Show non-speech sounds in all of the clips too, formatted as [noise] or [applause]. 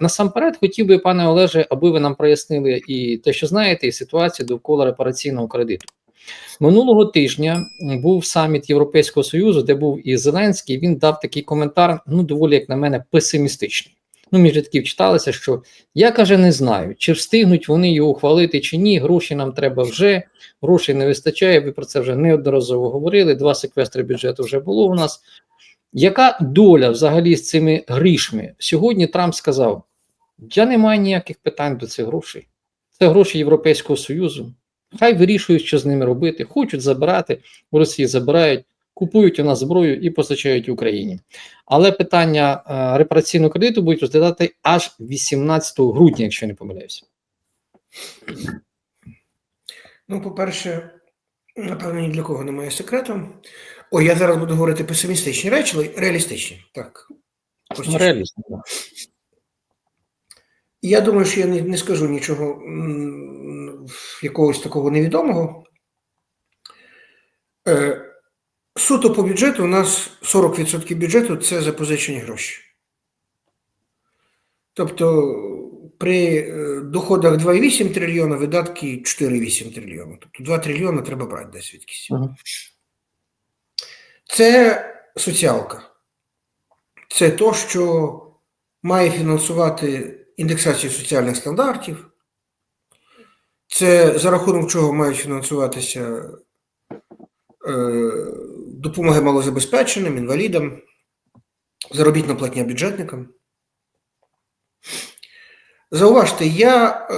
насамперед хотів би, пане Олеже, аби ви нам прояснили і те, що знаєте, і ситуацію довкола репараційного кредиту. Минулого тижня був саміт Європейського Союзу, де був і Зеленський. Він дав такий коментар, ну доволі, як на мене, песимістичний. Ну, між рядків читалося, що я каже, не знаю, чи встигнуть вони його ухвалити чи ні. Гроші нам треба вже, грошей не вистачає. Ви про це вже неодноразово говорили. Два секвестри бюджету вже було у нас. Яка доля взагалі з цими грішми? Сьогодні Трамп сказав: я не маю ніяких питань до цих грошей. Це гроші Європейського Союзу. Хай вирішують, що з ними робити. Хочуть забирати, у Росії забирають, купують у нас зброю і постачають Україні. Але питання е, репараційного кредиту будуть розглядати аж 18 грудня, якщо не помиляюся. Ну, по-перше, напевно, ні для кого немає секрету. О, я зараз буду говорити песимістичні речі, але реалістичні. Так. Простіше. Я думаю, що я не, не скажу нічого якогось такого невідомого. Е, суто по бюджету у нас 40% бюджету це запозичені гроші. Тобто при е, доходах 2,8 трильйона видатки 4,8 трильйона. Тобто 2 трильйона треба брати десь звідкись. Мгм. Це соціалка. Це то, що має фінансувати індексацію соціальних стандартів. Це за рахунок чого мають фінансуватися е, допомоги малозабезпеченим, інвалідам, заробітна платня бюджетникам. Зауважте, я е,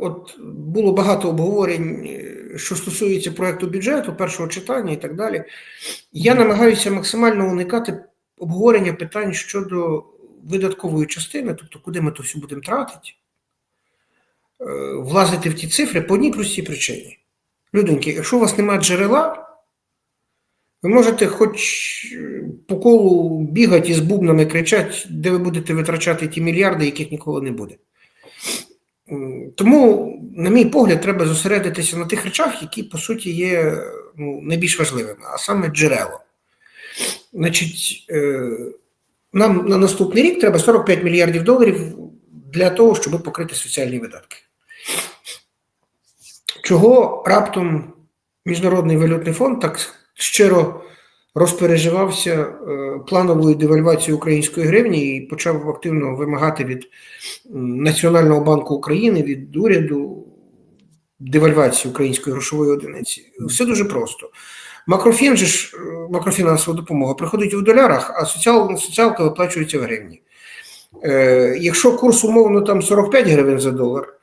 от було багато обговорень, що стосується проекту бюджету, першого читання і так далі. Я намагаюся максимально уникати обговорення питань щодо видаткової частини, тобто куди ми то все будемо тратити, е, влазити в ті цифри по одній простій причині. Людоньки, якщо у вас немає джерела, ви можете хоч е, по колу бігати з бубнами кричати, де ви будете витрачати ті мільярди, яких ніколи не буде. Тому, на мій погляд, треба зосередитися на тих речах, які по суті є ну, найбільш важливими, а саме джерело. Значить, е, нам на наступний рік треба 45 мільярдів доларів для того, щоб покрити соціальні видатки. Чого раптом Міжнародний валютний фонд так щиро розпереживався е, плановою девальвацією української гривні і почав активно вимагати від Національного банку України, від уряду девальвації української грошової одиниці? Все дуже просто. Макрофін же ж, е, макрофінансова допомога приходить у долярах, а соціал, соціалка виплачується в гривні. Е, якщо курс умовно там 45 гривень за долар,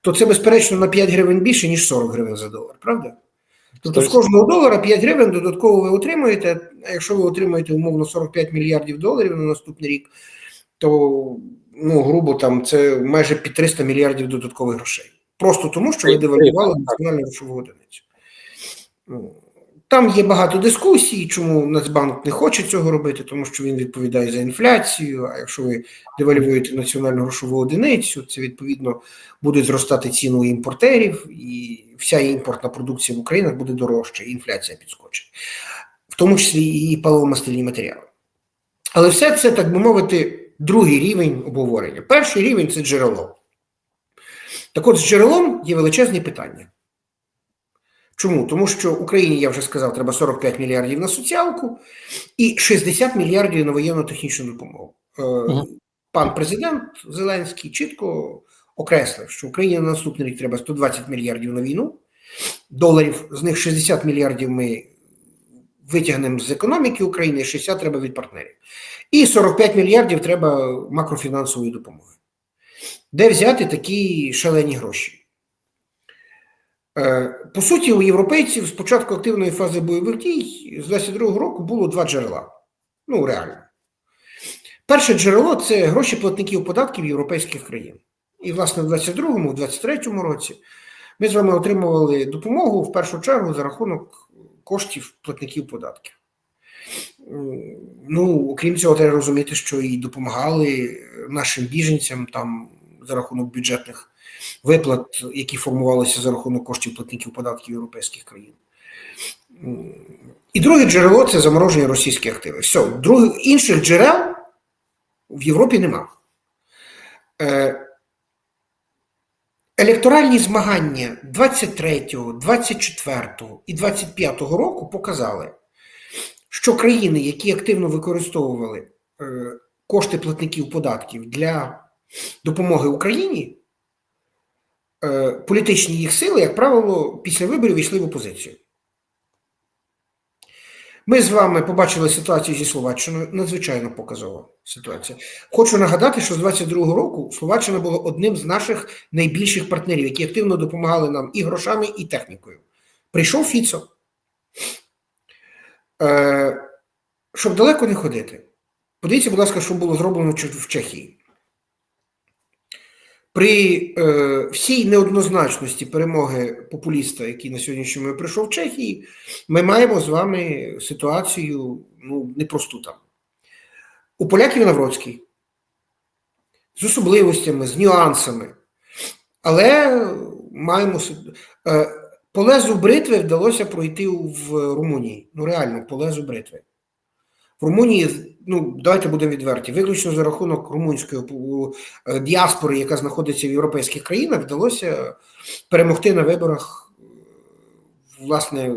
то це безперечно на 5 гривень більше, ніж 40 гривень за долар, правда? Тобто з кожного долара 5 гривень додатково ви отримуєте, а якщо ви отримуєте умовно 45 мільярдів доларів на наступний рік, то ну, грубо там це майже під 300 мільярдів додаткових грошей. Просто тому, що ви девальвували національну грошову одиницю. Там є багато дискусій, чому Нацбанк не хоче цього робити, тому що він відповідає за інфляцію. А якщо ви девальвуєте національну грошову одиницю, це відповідно буде зростати ціну імпортерів, і вся імпортна продукція в Українах буде дорожча, і інфляція підскочить, в тому числі і паливомастильні матеріали. Але все це, так би мовити, другий рівень обговорення. Перший рівень це джерело. Так от з джерелом є величезні питання. Чому? Тому що Україні, я вже сказав, треба 45 мільярдів на соціалку і 60 мільярдів на воєнно-технічну допомогу. Мгм. Пан президент Зеленський чітко окреслив, що Україні на наступний рік треба 120 мільярдів на війну, доларів, з них 60 мільярдів ми витягнемо з економіки України, 60 треба від партнерів. І 45 мільярдів треба макрофінансової допомоги. Де взяти такі шалені гроші? Е, По суті, у європейців з початку активної фази бойових дій з 22-го року було два джерела. Ну, реально. Перше джерело це гроші платників податків європейських країн. І, власне, в 22-му, в 23-му році ми з вами отримували допомогу в першу чергу за рахунок коштів платників податків. Ну, окрім цього, треба розуміти, що і допомагали нашим біженцям там за рахунок бюджетних виплат, які формувалися за рахунок коштів платників податків європейських країн. І друге джерело це замороження російських активів. Все, друг, інших джерел в Європі нема. Е, Електоральні змагання 23, 24 і 25 року показали, що країни, які активно використовували е, кошти платників податків для допомоги Україні, політичні їх сили, як правило, після виборів йшли в опозицію. Ми з вами побачили ситуацію зі Словаччиною, надзвичайно показова ситуація. Хочу нагадати, що з 22-го року Словаччина була одним з наших найбільших партнерів, які активно допомагали нам і грошами, і технікою. Прийшов Фіцо. Е, щоб далеко не ходити. Подивіться, будь ласка, що було зроблено в Чехії. При е, всій неоднозначності перемоги популіста, який на сьогоднішній момент прийшов в Чехії, ми маємо з вами ситуацію ну, непросту там. У поляків Навроцький. З особливостями, з нюансами. Але маємо е, по лезу бритви вдалося пройти в Румунії. Ну, реально, по лезу бритви. Румунії, ну, давайте будемо відверті, виключно за рахунок румунської е, діаспори, яка знаходиться в європейських країнах, вдалося перемогти на виборах, е, власне,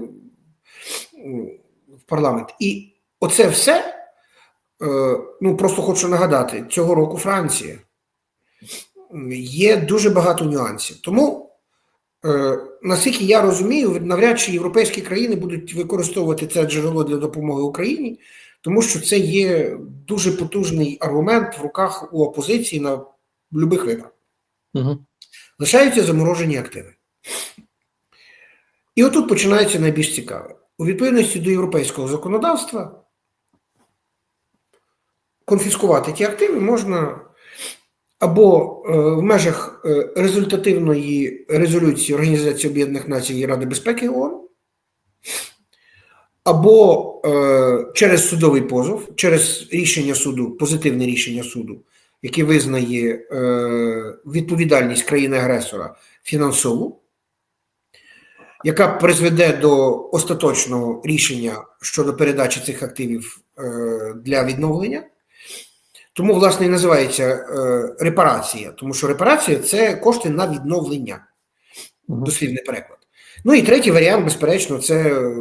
в парламент. І оце все, е, ну просто хочу нагадати, цього року Франція. Є дуже багато нюансів. Тому, наскільки я розумію, навряд чи європейські країни будуть використовувати це джерело для допомоги Україні, тому що це є дуже потужний аргумент в руках у опозиції на будь-яких виборах. Угу. Лишаються заморожені активи. І отут починається найбільш цікаве. У відповідності до європейського законодавства конфіскувати ті активи можна або е, в межах е, результативної резолюції Організації Об'єднаних Націй і Ради безпеки ООН, або е, через судовий позов, через рішення суду, позитивне рішення суду, яке визнає е, відповідальність країни-агресора фінансову, яка призведе до остаточного рішення щодо передачі цих активів е, для відновлення. Тому, власне, і називається е, репарація, тому що репарація це кошти на відновлення, дослівний переклад. Ну і третій варіант, безперечно, це е,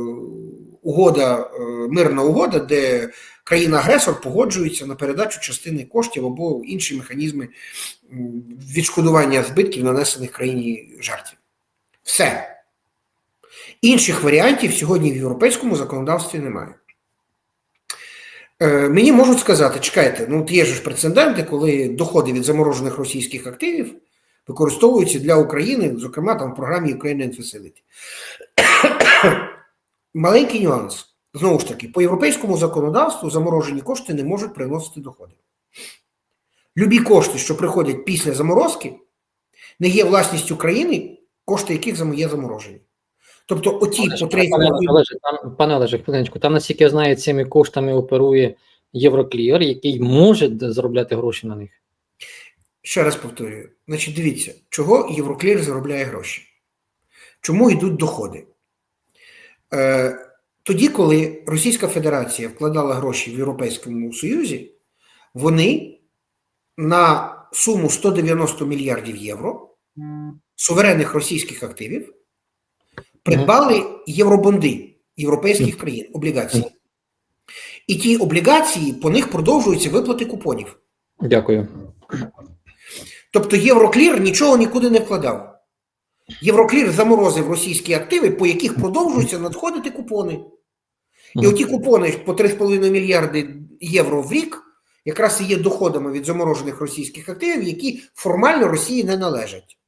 угода, е, мирна угода, де країна-агресор погоджується на передачу частини коштів або інші механізми відшкодування збитків, нанесених країні жертві. Все. Інших варіантів сьогодні в європейському законодавстві немає. Е, мені можуть сказати, чекайте, ну от є ж прецеденти, коли доходи від заморожених російських активів використовуються для України, зокрема там в програмі Ukrainian Facility. Маленький нюанс. Знову ж таки, по європейському законодавству заморожені кошти не можуть приносити доходи. Любі кошти, що приходять після заморозки, не є власністю країни, кошти яких є заморожені. Тобто, оті по 30 Пане Олеже, хвилиночку, там, наскільки я знаю, цими коштами оперує Євроклір, який може заробляти гроші на них. Ще раз повторюю. Значить, дивіться, чого Євроклір заробляє гроші? Чому йдуть доходи? Е, тоді, коли Російська Федерація вкладала гроші в Європейському Союзі, вони на суму 190 мільярдів євро суверенних російських активів придбали євробонди європейських країн, облігації. І ті облігації по них продовжуються виплати купонів. Дякую. Тобто Євроклір нічого нікуди не вкладав. Євроклір заморозив російські активи, по яких продовжуються надходити купони. І оті купони по 3,5 мільярди євро в рік якраз і є доходами від заморожених російських активів, які формально Росії не належать.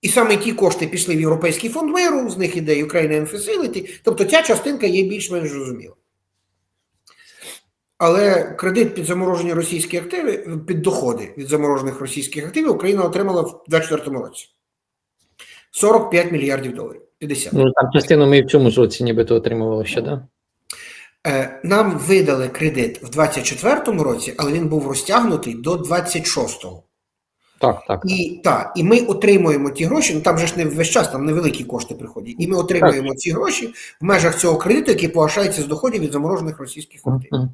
І саме ті кошти пішли в Європейський фонд миру, з них іде Ukrainian Facility, тобто ця частинка є більш-менш зрозуміла. Але кредит під заморожені російські активи, під доходи від заморожених російських активів Україна отримала в 2024 році. 45 мільярдів доларів. 50. Ну, там частину ми в цьому ж році нібито отримували ще, да? Е, Нам видали кредит в 2024 році, але він був розтягнутий до 26-го. Так, так. І так, і ми отримуємо ті гроші. Ну там же ж не весь час, там невеликі кошти приходять. І ми отримуємо ці гроші в межах цього кредиту, який погашається з доходів від заморожених російських активів. Мгм.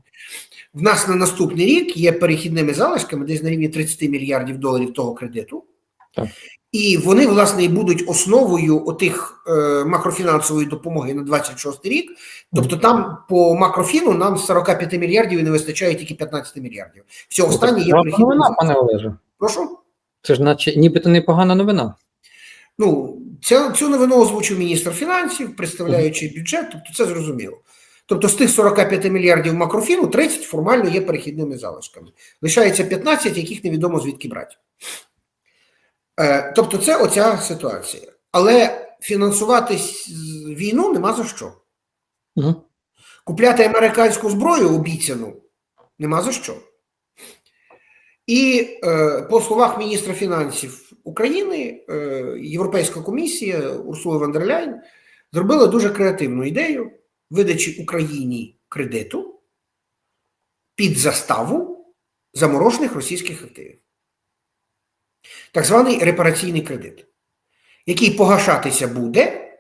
в нас на наступний рік є перехідними залишками десь на рівні 30 мільярдів доларів того кредиту. Так. І вони, власне, і будуть основою отих е, макрофінансової допомоги на 26 рік. Тобто, там по макрофіну нам з 45 мільярдів і не вистачає тільки 15 мільярдів. Все останнє є перехідними новина, пане Олеже. Прошу. Це ж наче нібито непогана новина. Ну, ця, цю новину озвучив міністр фінансів, представляючи бюджет, тобто це зрозуміло. Тобто з тих 45 мільярдів макрофіну 30 формально є перехідними залишками. Лишається 15, яких невідомо звідки брати. Е, тобто, це оця ситуація. Але фінансувати війну нема за що. Угу. Купляти американську зброю обіцяну нема за що. І е, по словах міністра фінансів України, е, Європейська комісія Урсула дер зробила дуже креативну ідею видачі Україні кредиту під заставу заморожених російських активів. Так званий репараційний кредит, який погашатися буде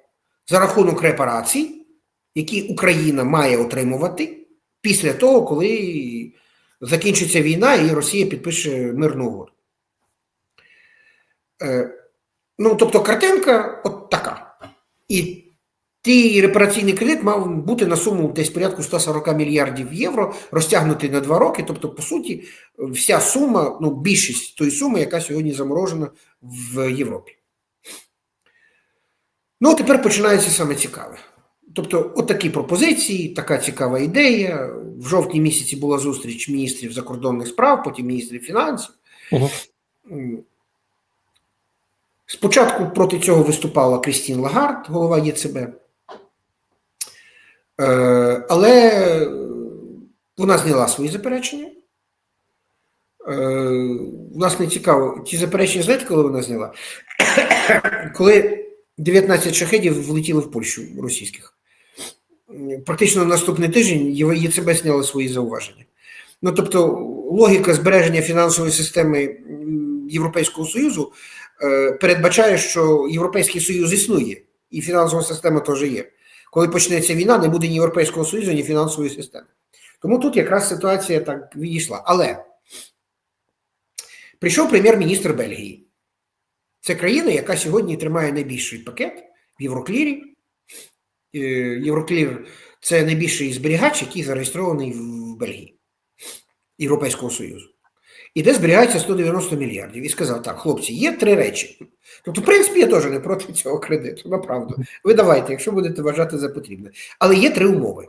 за рахунок репарацій, які Україна має отримувати після того, коли закінчиться війна і Росія підпише мирну угоду. Е, ну, тобто, картинка от така. І ті репараційний кредит мав бути на суму десь порядку 140 мільярдів євро, розтягнутий на два роки. Тобто, по суті, вся сума, ну, більшість тої суми, яка сьогодні заморожена в Європі. Ну, тепер починається саме цікаве. Тобто, от такі пропозиції, така цікава ідея. В жовтні місяці була зустріч міністрів закордонних справ, потім міністрів фінансів. Угу. Спочатку проти цього виступала Крістін Лагард, голова ЄЦБ. Е, але вона зняла свої заперечення. Е, у нас не цікаво, ці заперечення, знаєте, коли вона зняла? [coughs] коли 19 шахедів влетіли в Польщу російських. Практично на наступний тиждень ЄЦБ зняли свої зауваження. Ну, тобто, логіка збереження фінансової системи Європейського Союзу е, передбачає, що Європейський Союз існує, і фінансова система теж є. Коли почнеться війна, не буде ні Європейського Союзу, ні фінансової системи. Тому тут якраз ситуація так відійшла. Але прийшов прем'єр-міністр Бельгії. Це країна, яка сьогодні тримає найбільший пакет в Євроклірі. Е, Євроклір це найбільший зберігач, який зареєстрований в Бельгії Європейського Союзу. І де зберігається 190 мільярдів. І сказав: так, хлопці, є три речі. Тобто, в принципі, я теж не проти цього кредиту, направду. Ви давайте, якщо будете вважати за потрібне. Але є три умови.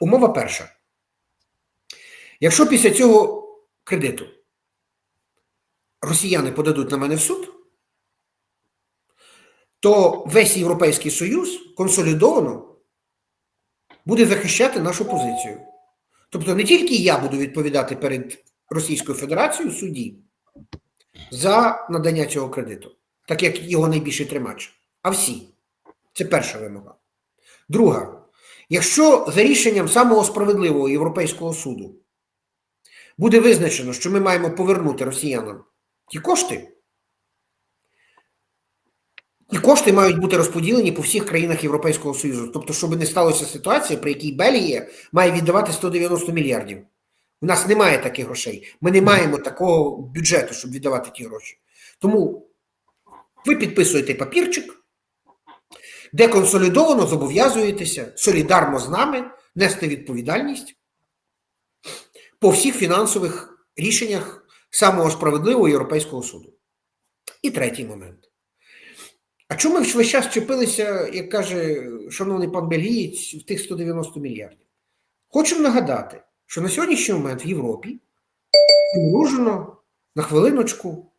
Умова перша. Якщо після цього кредиту росіяни подадуть на мене в суд, то весь Європейський Союз консолідовано буде захищати нашу позицію. Тобто не тільки я буду відповідати перед Російською Федерацією суді за надання цього кредиту, так як його найбільший тримач, а всі. Це перша вимога. Друга, якщо за рішенням самого справедливого Європейського суду буде визначено, що ми маємо повернути росіянам ті кошти, і кошти мають бути розподілені по всіх країнах Європейського Союзу. Тобто, щоб не сталося ситуація, при якій Бельгія має віддавати 190 мільярдів. У нас немає таких грошей. Ми не маємо такого бюджету, щоб віддавати ті гроші. Тому ви підписуєте папірчик, де консолідовано зобов'язуєтеся солідарно з нами нести відповідальність по всіх фінансових рішеннях самого справедливого Європейського суду. І третій момент. А чому ми весь час чепилися, як каже шановний пан Бельгієць, в тих 190 мільярдів? Хочемо нагадати, що на сьогоднішній момент в Європі заморожено на хвилиночку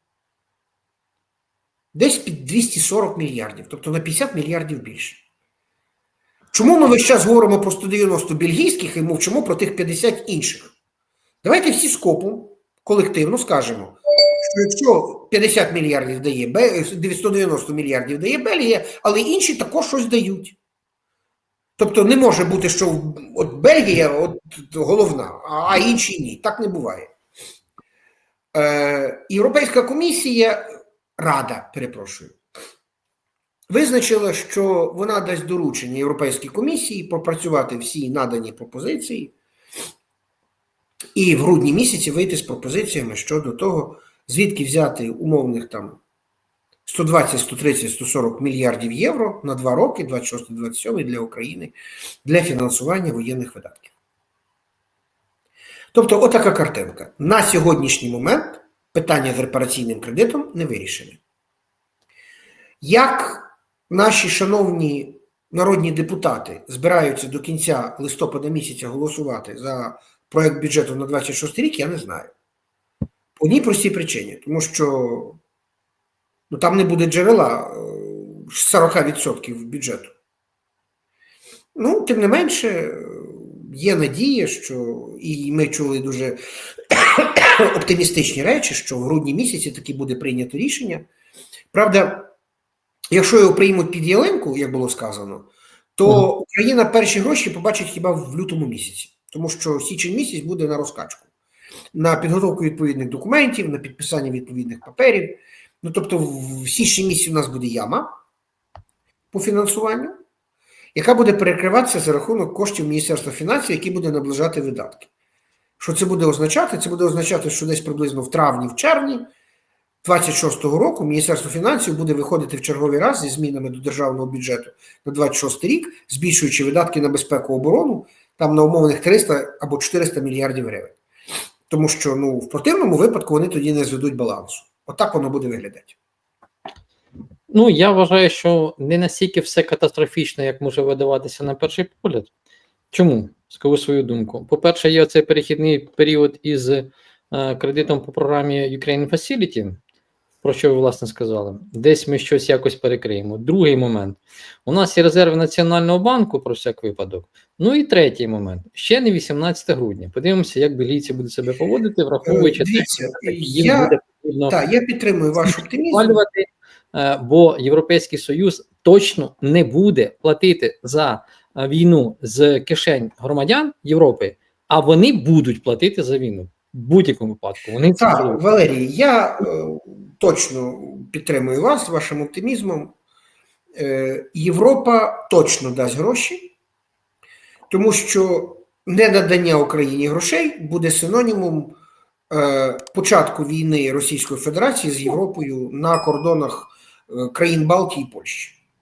десь під 240 мільярдів, тобто на 50 мільярдів більше. Чому ми весь час говоримо про 190 бельгійських і мовчимо про тих 50 інших? Давайте всі скопом колективно скажемо, що якщо 50 мільярдів дає Бе- 190 мільярдів дає Бельгія, але інші також щось дають. Тобто не може бути, що от Бельгія от головна, а інші ні. Так не буває. Е, Європейська комісія, Рада, перепрошую, визначила, що вона дасть доручення Європейській комісії пропрацювати всі надані пропозиції і в грудні місяці вийти з пропозиціями щодо того, звідки взяти умовних там 120, 130, 140 мільярдів євро на два роки, 26-27 для України, для фінансування воєнних видатків. Тобто, отака картинка. На сьогоднішній момент питання з репараційним кредитом не вирішене. Як наші шановні народні депутати збираються до кінця листопада місяця голосувати за проект бюджету на 26 рік, я не знаю. По одній простій причині, тому що ну, там не буде джерела е, 40% бюджету. Ну, тим не менше, е, є надія, що і ми чули дуже [coughs] оптимістичні речі, що в грудні місяці таки буде прийнято рішення. Правда, якщо його приймуть під ялинку, як було сказано, то Україна перші гроші побачить хіба в лютому місяці, тому що січень місяць буде на розкачку, на підготовку відповідних документів, на підписання відповідних паперів. Ну тобто, в січні місяці у нас буде яма по фінансуванню, яка буде перекриватися за рахунок коштів Міністерства фінансів, які буде наближати видатки. Що це буде означати? Це буде означати, що десь приблизно в травні, в червні 26-го року Міністерство фінансів буде виходити в черговий раз зі змінами до державного бюджету на 26 рік, збільшуючи видатки на безпеку оборону там на умовних 300 або 400 мільярдів гривень. Тому що ну, в противному випадку вони тоді не зведуть балансу. Отак воно буде виглядати. Ну, я вважаю, що не настільки все катастрофічно, як може видаватися на перший погляд. Чому? Скажу свою думку. По-перше, є цей перехідний період із е, кредитом по програмі Ukraine Facility, про що ви власне сказали. Десь ми щось якось перекриємо. Другий момент. У нас є резерви Національного банку про всяк випадок. Ну і третій момент. Ще не 18 грудня. Подивимося, як білійці будуть себе поводити, враховуючи те, що їм я- буде Так, я підтримую ваш оптимізм. е, бо Європейський Союз точно не буде платити за е, війну з кишень громадян Європи, а вони будуть платити за війну в будь-якому випадку. Вони Так, зроблять. Валерій, я е, точно підтримую вас вашим оптимізмом. Е, Європа точно дасть гроші, тому що ненадання Україні грошей буде синонімом початку війни Російської Федерації з Європою на кордонах е, країн Балтії і Польщі.